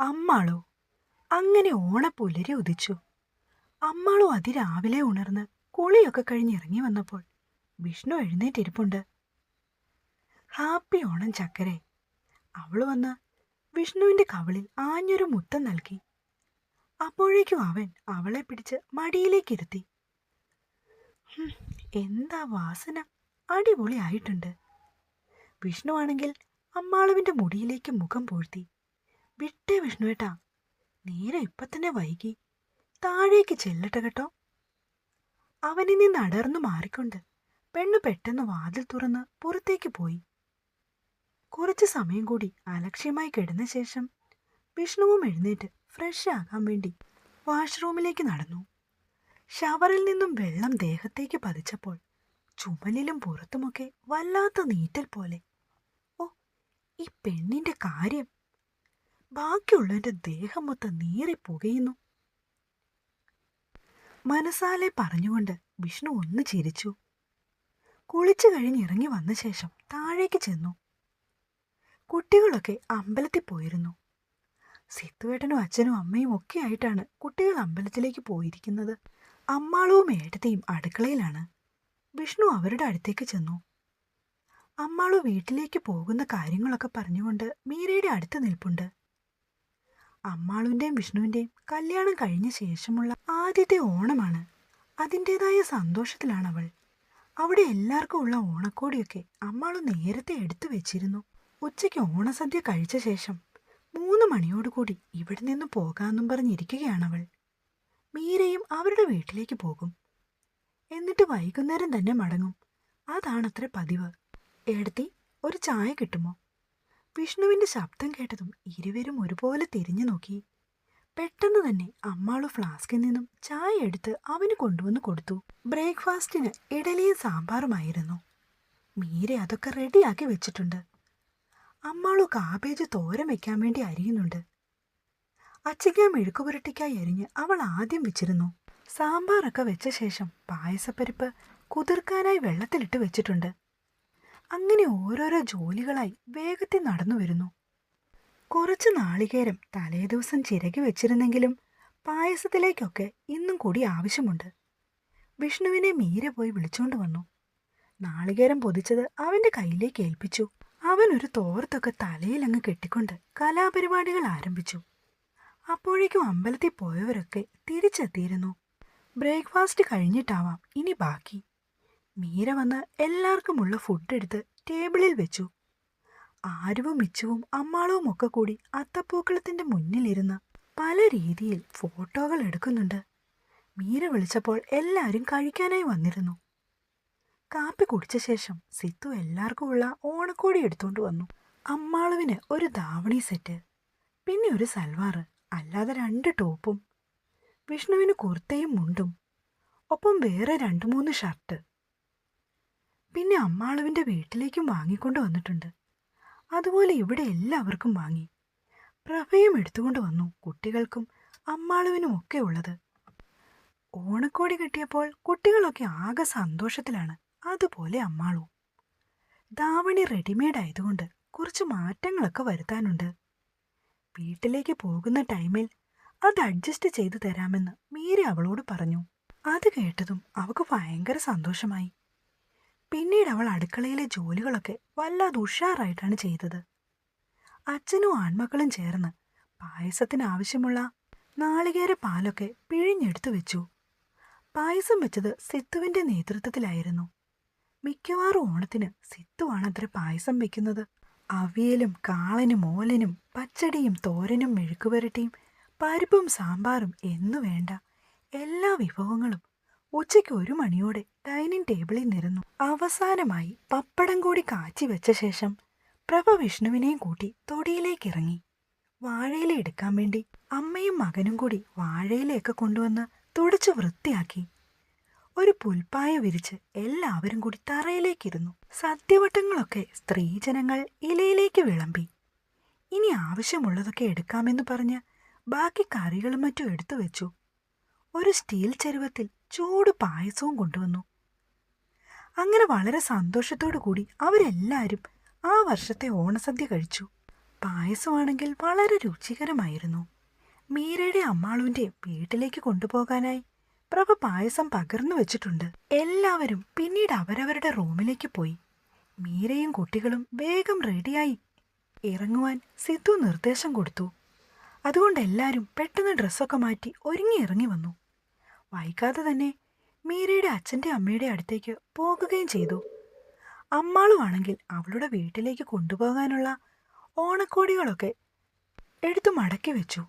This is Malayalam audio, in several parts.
അമ്മാളോ? അങ്ങനെ ഓണപ്പുലരി ഉദിച്ചു. അമ്മാളോ അതിരാവിലെ ഉണർന്ന് കുളിയൊക്കെ കഴിഞ്ഞിറങ്ങി വന്നപ്പോൾ വിഷ്ണു എഴുന്നേറ്റിരിപ്പുണ്ട്. ഹാപ്പി ഓണം ചക്കരെ. അവൾ വന്ന് വിഷ്ണുവിന്റെ കവളിൽ ആഞ്ഞൊരു മുത്തം നൽകി. അപ്പോഴേക്കും അവൻ അവളെ പിടിച്ച് മടിയിലേക്കിരുത്തി എന്താ വാസന? അടിപൊളിയായിട്ടുണ്ട്. വിഷ്ണു ആണെങ്കിൽ അമ്മാളുവിന്റെ മുടിയിലേക്ക് മുഖം പൂഴ്ത്തി വിട്ടേ വിഷ്ണുവേട്ടാ നേരെ ഇപ്പൊ തന്നെ വൈകി. താഴേക്ക് ചെല്ലട്ടെ കേട്ടോ. അവനിൽ നിന്ന് അടർന്നു മാറിക്കൊണ്ട് പെണ്ണു പെട്ടെന്ന് വാതിൽ തുറന്ന് പുറത്തേക്ക് പോയി. കുറച്ച് സമയം കൂടി അലക്ഷ്യമായി കിടന്ന ശേഷം വിഷ്ണുവും എഴുന്നേറ്റ് ഫ്രഷ് ആകാൻ വേണ്ടി വാഷ്റൂമിലേക്ക് നടന്നു. ഷവറിൽ നിന്നും വെള്ളം ദേഹത്തേക്ക് പതിച്ചപ്പോൾ ചുമലിലും പുറത്തുമൊക്കെ വല്ലാത്ത നീറ്റൽ പോലെ. ഓ ഈ പെണ്ണിന്റെ കാര്യം ബാക്കിയുള്ളവന്റെ ദേഹം മൊത്തം നീറി പുകയുന്നു മനസാലെ പറഞ്ഞുകൊണ്ട് വിഷ്ണു ഒന്ന് ചിരിച്ചു. കുളിച്ചു കഴിഞ്ഞിറങ്ങി വന്ന ശേഷം താഴേക്ക് ചെന്നു. കുട്ടികളൊക്കെ അമ്പലത്തിൽ പോയിരുന്നു. സിത്തുവേട്ടനും അച്ഛനും അമ്മയും ഒക്കെ ആയിട്ടാണ് കുട്ടികൾ അമ്പലത്തിലേക്ക് പോയിരിക്കുന്നത്. അമ്മാളവും ഏട്ടത്തെയും അടുക്കളയിലാണ്. വിഷ്ണു അവരുടെ അടുത്തേക്ക് ചെന്നു. അമ്മാളു വീട്ടിലേക്ക് പോകുന്ന കാര്യങ്ങളൊക്കെ പറഞ്ഞുകൊണ്ട് മീരയുടെ അടുത്ത് നിൽപ്പുണ്ട്. അമ്മാളുവിന്റെയും വിഷ്ണുവിന്റെയും കല്യാണം കഴിഞ്ഞ ശേഷമുള്ള ആദ്യത്തെ ഓണമാണ്. അതിന്റെതായ സന്തോഷത്തിലാണ് അവൾ അവിടെ എല്ലാവർക്കും ഉള്ള ഓണക്കോടിയൊക്കെ അമ്മാളു നേരത്തെ എടുത്തു വെച്ചിരുന്നു. ഉച്ചയ്ക്ക് ഓണസദ്യ കഴിച്ച ശേഷം മൂന്ന് മണിയോടുകൂടി ഇവിടെ നിന്ന് പോകാമെന്നും പറഞ്ഞിരിക്കുകയാണവൾ. മീരയും അവരുടെ വീട്ടിലേക്ക് പോകും. എന്നിട്ട് വൈകുന്നേരം തന്നെ മടങ്ങും. അതാണത്ര പതിവ്. എടുത്തി ഒരു ചായ കിട്ടുമോ? വിഷ്ണുവിന്റെ ശബ്ദം കേട്ടതും ഇരുവരും ഒരുപോലെ തിരിഞ്ഞു നോക്കി. പെട്ടെന്ന് തന്നെ അമ്മാളു ഫ്ലാസ്കിൽ നിന്നും ചായ എടുത്ത് അവന് കൊണ്ടുവന്ന് കൊടുത്തു. ബ്രേക്ക്ഫാസ്റ്റിന് ഇഡലിയും സാമ്പാറുമായിരുന്നു. മീര അതൊക്കെ റെഡിയാക്കി വെച്ചിട്ടുണ്ട്. അമ്മാളു കാബേജ് തോരൻ വെക്കാൻ വേണ്ടി അരിയുന്നുണ്ട്. അച്ചയ്ക്ക മെഴുക്ക് പുരട്ടിക്കായി അരിഞ്ഞ് അവൾ ആദ്യം വെച്ചിരുന്നു. സാമ്പാറൊക്കെ വെച്ച ശേഷം പായസപ്പരിപ്പ് കുതിർക്കാനായി വെള്ളത്തിലിട്ട് വെച്ചിട്ടുണ്ട്. അങ്ങനെ ഓരോരോ ജോലികളായി വേഗത്തിൽ നടന്നു വരുന്നു. കുറച്ച് നാളികേരം തലേദിവസം ചിരകി വെച്ചിരുന്നെങ്കിലും പായസത്തിലേക്കൊക്കെ ഇന്നും കൂടി ആവശ്യമുണ്ട്. വിഷ്ണുവിനെ മീര പോയി വിളിച്ചുകൊണ്ട് വന്നു. നാളികേരം പൊതിച്ചത് അവന്റെ കയ്യിലേക്ക് ഏൽപ്പിച്ചു. അവൻ ഒരു തോർത്തൊക്കെ തലയിൽ അങ്ങ് കെട്ടിക്കൊണ്ട് കലാപരിപാടികൾ ആരംഭിച്ചു. അപ്പോഴേക്കും അമ്പലത്തിൽ പോയവരൊക്കെ തിരിച്ചെത്തിയിരുന്നു. ബ്രേക്ക്ഫാസ്റ്റ് കഴിഞ്ഞിട്ടാവാം ഇനി ബാക്കി. മീര വന്ന് എല്ലാവർക്കുമുള്ള ഫുഡ് എടുത്ത് ടേബിളിൽ വെച്ചു. ആരുവും മിച്ചുവും അമ്മാളവും ഒക്കെ കൂടി അത്തപ്പൂക്കളത്തിന്റെ മുന്നിലിരുന്ന് പല രീതിയിൽ ഫോട്ടോകൾ എടുക്കുന്നുണ്ട്. മീര വിളിച്ചപ്പോൾ എല്ലാവരും കഴിക്കാനായി വന്നിരുന്നു. കാപ്പി കുടിച്ച ശേഷം സിത്തു എല്ലാവർക്കും ഉള്ള ഓണക്കോടി എടുത്തുകൊണ്ട് വന്നു. അമ്മാളുവിന് ഒരു ധാവണി സെറ്റ് പിന്നെ ഒരു സൽവാർ അല്ലാതെ രണ്ട് ടോപ്പും വിഷ്ണുവിന് കുർത്തയും മുണ്ടും ഒപ്പം വേറെ രണ്ട് മൂന്ന് ഷർട്ട് പിന്നെ അമ്മാളുവിന്റെ വീട്ടിലേക്കും വാങ്ങിക്കൊണ്ട് വന്നിട്ടുണ്ട്. അതുപോലെ ഇവിടെ എല്ലാവർക്കും വാങ്ങി. പ്രഭയും എടുത്തുകൊണ്ട് വന്നു കുട്ടികൾക്കും അമ്മാളുവിനും ഒക്കെ ഉള്ളത്. ഓണക്കോടി കിട്ടിയപ്പോൾ കുട്ടികളൊക്കെ ആകെ സന്തോഷത്തിലാണ്. അതുപോലെ അമ്മാളു. ദാവണി റെഡിമെയ്ഡ് ആയതുകൊണ്ട് കുറച്ച് മാറ്റങ്ങളൊക്കെ വരുത്താനുണ്ട്. വീട്ടിലേക്ക് പോകുന്ന ടൈമിൽ അത് അഡ്ജസ്റ്റ് ചെയ്തു തരാമെന്ന് മീര അവളോട് പറഞ്ഞു. അത് കേട്ടതും അവൾക്ക് ഭയങ്കര സന്തോഷമായി. പിന്നീട് അവൾ അടുക്കളയിലെ ജോലികളൊക്കെ വല്ലാതെ ഉഷാറായിട്ടാണ് ചെയ്തത്. അച്ഛനും ആൺമക്കളും ചേർന്ന് പായസത്തിന് ആവശ്യമുള്ള നാളികേര പാലൊക്കെ പിഴിഞ്ഞെടുത്തു വെച്ചു. പായസം വെച്ചത് സിത്തുവിന്റെ നേതൃത്വത്തിലായിരുന്നു. മിക്കവാറും ഓണത്തിന് സിത്തുവാണ് അത്ര പായസം വെക്കുന്നത്. അവിയലും കാളനും ഓലനും പച്ചടിയും തോരനും മെഴുക്കുപുരട്ടിയും പരിപ്പും സാമ്പാറും എന്നു വേണ്ട എല്ലാ വിഭവങ്ങളും ഉച്ചയ്ക്ക് ഒരു മണിയോടെ ഡൈനിങ് ടേബിളിൽ നിരന്നു. അവസാനമായി പപ്പടം കൂടി കാച്ചി വെച്ച ശേഷം പ്രഭ വിഷ്ണുവിനെയും കൂട്ടി തൊടിയിലേക്ക് ഇറങ്ങി. വാഴയില എടുക്കാൻ വേണ്ടി അമ്മയും മകനും കൂടി വാഴയിലയൊക്കെ കൊണ്ടുവന്ന് തുടച്ചു വൃത്തിയാക്കി. ഒരു പുൽപ്പായ വിരിച്ച് എല്ലാവരും കൂടി തറയിലേക്കിരുന്നു. സദ്യവട്ടങ്ങളൊക്കെ സ്ത്രീജനങ്ങൾ ഇലയിലേക്ക് വിളമ്പി. ഇനി ആവശ്യമുള്ളതൊക്കെ എടുക്കാമെന്ന് പറഞ്ഞ് ബാക്കി കറികളും മറ്റും എടുത്തു വെച്ചു. ഒരു സ്റ്റീൽ ചരുവത്തിൽ ചൂട് പായസവും കൊണ്ടുവന്നു. അങ്ങനെ വളരെ സന്തോഷത്തോടു കൂടി അവരെല്ലാവരും ആ വർഷത്തെ ഓണസദ്യ കഴിച്ചു. പായസമാണെങ്കിൽ വളരെ രുചികരമായിരുന്നു. മീരയുടെ അമ്മാളുവിന്റെ വീട്ടിലേക്ക് കൊണ്ടുപോകാനായി പ്രഭ പായസം പകർന്നു വെച്ചിട്ടുണ്ട്. എല്ലാവരും പിന്നീട് അവരവരുടെ റൂമിലേക്ക് പോയി. മീരയും കുട്ടികളും വേഗം റെഡിയായി. ഇറങ്ങുവാൻ സിദ്ധു നിർദ്ദേശം കൊടുത്തു. അതുകൊണ്ട് എല്ലാവരും പെട്ടെന്ന് ഡ്രസ്സൊക്കെ മാറ്റി ഒരുങ്ങി ഇറങ്ങി വന്നു. വൈകാതെ തന്നെ മീരയുടെ അച്ഛന്റെ അമ്മയുടെ അടുത്തേക്ക് പോകുകയും ചെയ്തു. അമ്മാളുവാണെങ്കിൽ അവളുടെ വീട്ടിലേക്ക് കൊണ്ടുപോകാനുള്ള ഓണക്കോടികളൊക്കെ എടുത്തു മടക്കി വെച്ചു.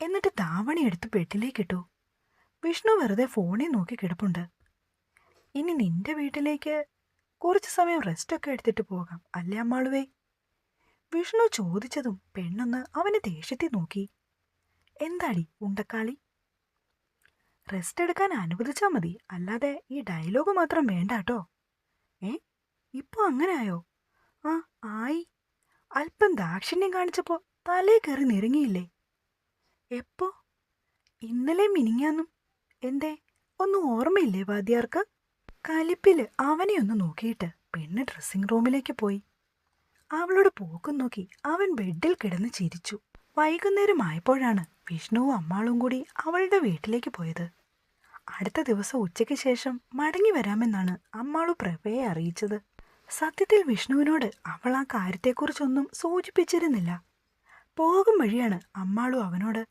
എന്നിട്ട് താവണി എടുത്ത് പെട്ടിലേക്കിട്ടു വിഷ്ണു വെറുതെ ഫോണിൽ നോക്കി കിടപ്പുണ്ട്. ഇനി നിന്റെ വീട്ടിലേക്ക് കുറച്ച് സമയം റെസ്റ്റൊക്കെ എടുത്തിട്ട് പോകാം അല്ലേ അമ്മാളുവേ? വിഷ്ണു ചോദിച്ചതും പെണ്ണൊന്ന് അവനെ ദേഷ്യത്തിൽ നോക്കി. എന്താടി ഉണ്ടക്കാളി? റെസ്റ്റ് എടുക്കാൻ അനുവദിച്ചാൽ മതി. അല്ലാതെ ഈ ഡയലോഗ് മാത്രം വേണ്ട കേട്ടോ ഏ? ഇപ്പൊ അങ്ങനായോ? ആ ആയി. അല്പം ദാക്ഷിണ്യം കാണിച്ചപ്പോ തലേ കയറി നിരങ്ങിയില്ലേ എപ്പോ? ഇന്നലെ മിനിങ്ങാന്നും. എന്തേ? ഒന്നും ഓർമ്മയില്ലേ വാദ്യാർക്ക്? കലിപ്പിൽ അവനെ ഒന്ന് നോക്കിയിട്ട് പെണ്ണ് ഡ്രസ്സിംഗ് റൂമിലേക്ക് പോയി. അവളോട് പോക്കും നോക്കി അവൻ ബെഡിൽ കിടന്ന് ചിരിച്ചു. വൈകുന്നേരം ആയപ്പോഴാണ് വിഷ്ണുവും അമ്മാളും കൂടി അവളുടെ വീട്ടിലേക്ക് പോയത്. അടുത്ത ദിവസം ഉച്ചയ്ക്ക് ശേഷം മടങ്ങി വരാമെന്നാണ് അമ്മാളു പ്രഭയെ അറിയിച്ചത്. സത്യത്തിൽ വിഷ്ണുവിനോട് അവൾ ആ കാര്യത്തെക്കുറിച്ചൊന്നും സൂചിപ്പിച്ചിരുന്നില്ല. പോകും വഴിയാണ് അമ്മാളു അവനോട്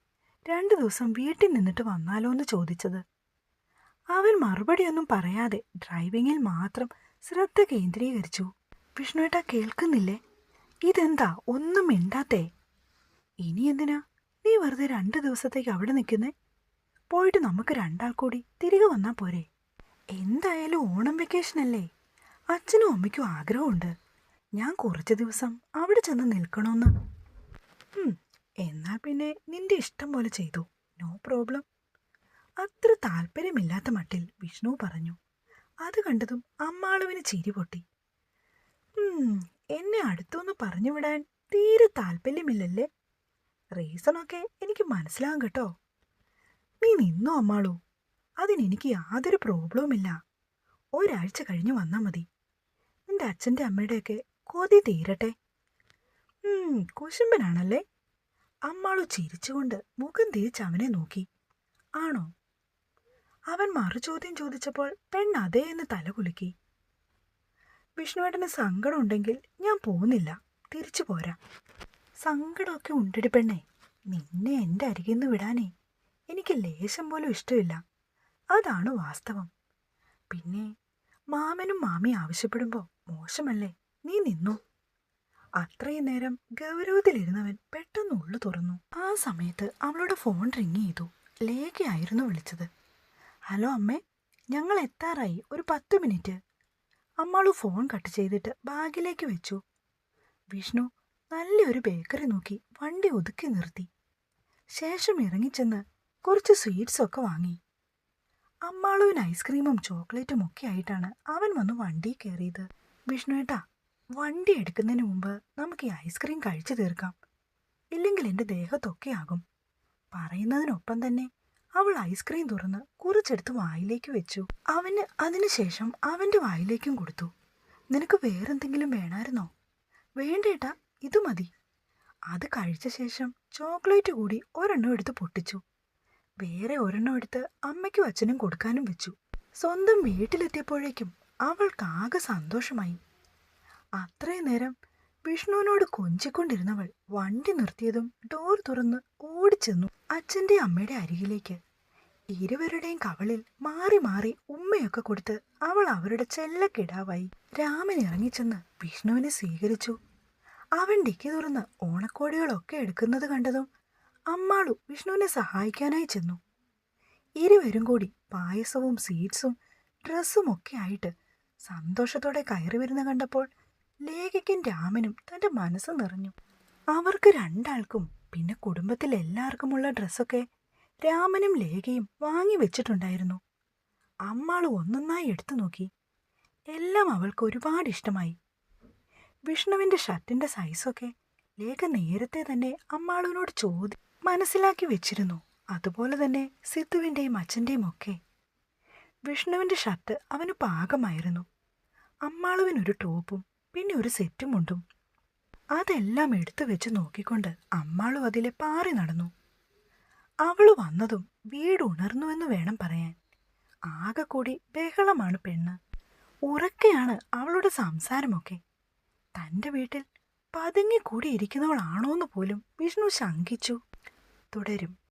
രണ്ടു ദിവസം വീട്ടിൽ നിന്നിട്ട് വന്നാലോ എന്ന് ചോദിച്ചത്. അവൻ മറുപടിയൊന്നും പറയാതെ ഡ്രൈവിങ്ങിൽ മാത്രം ശ്രദ്ധ കേന്ദ്രീകരിച്ചു. വിഷ്ണുവേട്ട കേൾക്കുന്നില്ലേ? ഇതെന്താ? ഒന്നും മിണ്ടാത്തേ? ഇനി എന്തിനാ? നീ വെറുതെ രണ്ട് ദിവസത്തേക്ക് അവിടെ നിൽക്കുന്നേ? പോയിട്ട് നമുക്ക് രണ്ടാൾ കൂടി തിരികെ വന്നാൽ പോരെ. എന്തായാലും ഓണം വെക്കേഷൻ അല്ലേ? അച്ഛനും അമ്മയ്ക്കും ആഗ്രഹമുണ്ട്. ഞാൻ കുറച്ച് ദിവസം അവിടെ ചെന്ന് നിൽക്കണമെന്ന് എന്നാൽ എന്നാ പിന്നെ നിന്റെ ഇഷ്ടം പോലെ ചെയ്തു. നോ പ്രോബ്ലം അത്ര താല്പര്യമില്ലാത്ത മട്ടിൽ വിഷ്ണു പറഞ്ഞു. അത് കണ്ടതും അമ്മാളുവിന് ചിരി പൊട്ടി. എന്നെ അടുത്തൊന്ന് പറഞ്ഞു വിടാൻ തീരെ താല്പര്യമില്ലല്ലേ? റീസണൊക്കെ എനിക്ക് മനസ്സിലാകും കേട്ടോ. നീ നിന്നോ അമ്മാളൂ? അതിനെനിക്ക് യാതൊരു പ്രോബ്ലവുമില്ല. ഒരാഴ്ച കഴിഞ്ഞ് വന്നാൽ മതി. നിന്റെ അച്ഛന്റെ അമ്മയുടെയൊക്കെ കൊതി തീരട്ടെ. കുശുമ്പനാണല്ലേ? അമ്മാളു ചിരിച്ചുകൊണ്ട് മുഖം തിരിച്ച് അവനെ നോക്കി. ആണോ? അവൻ മറുചോദ്യം ചോദിച്ചപ്പോൾ പെണ്ണ് അതേ എന്ന് തലകുലുക്കി വിഷ്ണുവേട്ടന് സങ്കടം ഉണ്ടെങ്കിൽ ഞാൻ പോകുന്നില്ല തിരിച്ചു പോരാ. സങ്കടമൊക്കെ ഉണ്ടടി പെണ്ണേ. നിന്നെ എന്റെ അരികിൽ നിന്ന് വിടാനേ. എനിക്ക് ലേശം പോലും ഇഷ്ടമില്ല. അതാണ് വാസ്തവം. പിന്നെ മാമനും മാമി ആവശ്യപ്പെടുമ്പോൾ മോശമല്ലേ? നീ നിന്നു. അത്രയും നേരം ഗൗരവത്തിലിരുന്നവൻ പെട്ടെന്ന് ഉള്ളു തുറന്നു. ആ സമയത്ത് അവളുടെ ഫോൺ റിങ് ചെയ്തു. ലേഖയായിരുന്നു വിളിച്ചത്. ഹലോ അമ്മേ ഞങ്ങൾ എത്താറായി. ഒരു പത്ത് മിനിറ്റ്. അമ്മാളു ഫോൺ കട്ട് ചെയ്തിട്ട് ബാഗിലേക്ക് വെച്ചു. വിഷ്ണു നല്ലൊരു ബേക്കറി നോക്കി വണ്ടി ഒതുക്കി നിർത്തി. ശേഷം ഇറങ്ങിച്ചെന്ന് കുറച്ച് സ്വീറ്റ്സൊക്കെ വാങ്ങി. അമ്മാളുവിന് ഐസ്ക്രീമും ചോക്ലേറ്റും ഒക്കെ ആയിട്ടാണ് അവൻ വന്ന് വണ്ടി കയറിയത്. വിഷ്ണുവേട്ടാ വണ്ടി എടുക്കുന്നതിന് മുമ്പ് നമുക്ക് ഈ ഐസ്ക്രീം കഴിച്ചു തീർക്കാം. ഇല്ലെങ്കിൽ എന്റെ ദേഹത്തൊക്കെ ആകും. പറയുന്നതിനൊപ്പം തന്നെ അവൾ ഐസ്ക്രീം തുറന്ന് കുറച്ചെടുത്ത് വായിലേക്ക് വെച്ചു. അവന് അതിനുശേഷം അവന്റെ വായിലേക്കും കൊടുത്തു. നിനക്ക് വേറെന്തെങ്കിലും വേണമായിരുന്നോ? വേണ്ടേട്ടാ ഇത് മതി. അത് കഴിച്ച ശേഷം ചോക്ലേറ്റ് കൂടി ഒരെണ്ണം എടുത്ത് പൊട്ടിച്ചു. വേറെ ഒരെണ്ണം എടുത്ത് അമ്മയ്ക്കും അച്ഛനും കൊടുക്കാനും വെച്ചു. സ്വന്തം വീട്ടിലെത്തിയപ്പോഴേക്കും അവൾക്കാകെ സന്തോഷമായി. അത്രയും നേരം വിഷ്ണുവിനോട് കൊഞ്ചിക്കൊണ്ടിരുന്നവൾ വണ്ടി നിർത്തിയതും ഡോർ തുറന്ന് ഓടിച്ചെന്നു അച്ഛന്റെ അമ്മയുടെ അരികിലേക്ക്. ഇരുവരുടെയും കവളിൽ മാറി മാറി ഉമ്മയൊക്കെ കൊടുത്ത് അവൾ അവരുടെ ചെല്ലക്കിടാവായി. രാമൻ ഇറങ്ങിച്ചെന്ന് വിഷ്ണുവിനെ സ്വീകരിച്ചു. അവൻ ഡിക്കി തുറന്ന് ഓണക്കോടികളൊക്കെ എടുക്കുന്നത് കണ്ടതും അമ്മാളു വിഷ്ണുവിനെ സഹായിക്കാനായി ചെന്നു. ഇരുവരും കൂടി പായസവും സ്വീറ്റ്സും ഡ്രസ്സും ഒക്കെ ആയിട്ട് സന്തോഷത്തോടെ കയറി വരുന്ന കണ്ടപ്പോൾ ലേഖയ്ക്കും രാമനും തന്റെ മനസ്സ് നിറഞ്ഞു. അവർക്ക് രണ്ടാൾക്കും പിന്നെ കുടുംബത്തിൽ എല്ലാവർക്കുമുള്ള ഡ്രസ്സൊക്കെ രാമനും ലേഖയും വാങ്ങി വെച്ചിട്ടുണ്ടായിരുന്നു. അമ്മാൾ ഒന്നൊന്നായി എടുത്തു നോക്കി. എല്ലാം അവൾക്ക് ഒരുപാട് ഇഷ്ടമായി. വിഷ്ണുവിന്റെ ഷർട്ടിന്റെ സൈസൊക്കെ ലേഖ നേരത്തെ തന്നെ അമ്മാളുവിനോട് ചോദി മനസ്സിലാക്കി വെച്ചിരുന്നു. അതുപോലെ തന്നെ സിദ്ധുവിന്റെയും അച്ഛന്റെയും ഒക്കെ. വിഷ്ണുവിന്റെ ഷർട്ട് അവന് പാകമായിരുന്നു. അമ്മാളുവിനൊരു ടോപ്പും പിന്നെ ഒരു സെറ്റും ഉണ്ടും. അതെല്ലാം എടുത്തു വെച്ച് നോക്കിക്കൊണ്ട് അമ്മാളും അതിലെ പാറി നടന്നു. അവൾ വന്നതും വീട് ഉണർന്നുവെന്ന് വേണം പറയാൻ. ആകെ കൂടി ബഹളമാണ് പെണ്ണ്. ഉറക്കെയാണ് അവളുടെ സംസാരമൊക്കെ. തന്റെ വീട്ടിൽ പതുങ്ങിക്കൂടി ഇരിക്കുന്നവളാണോന്ന് പോലും വിഷ്ണു ശങ്കിച്ചു. തുടരും.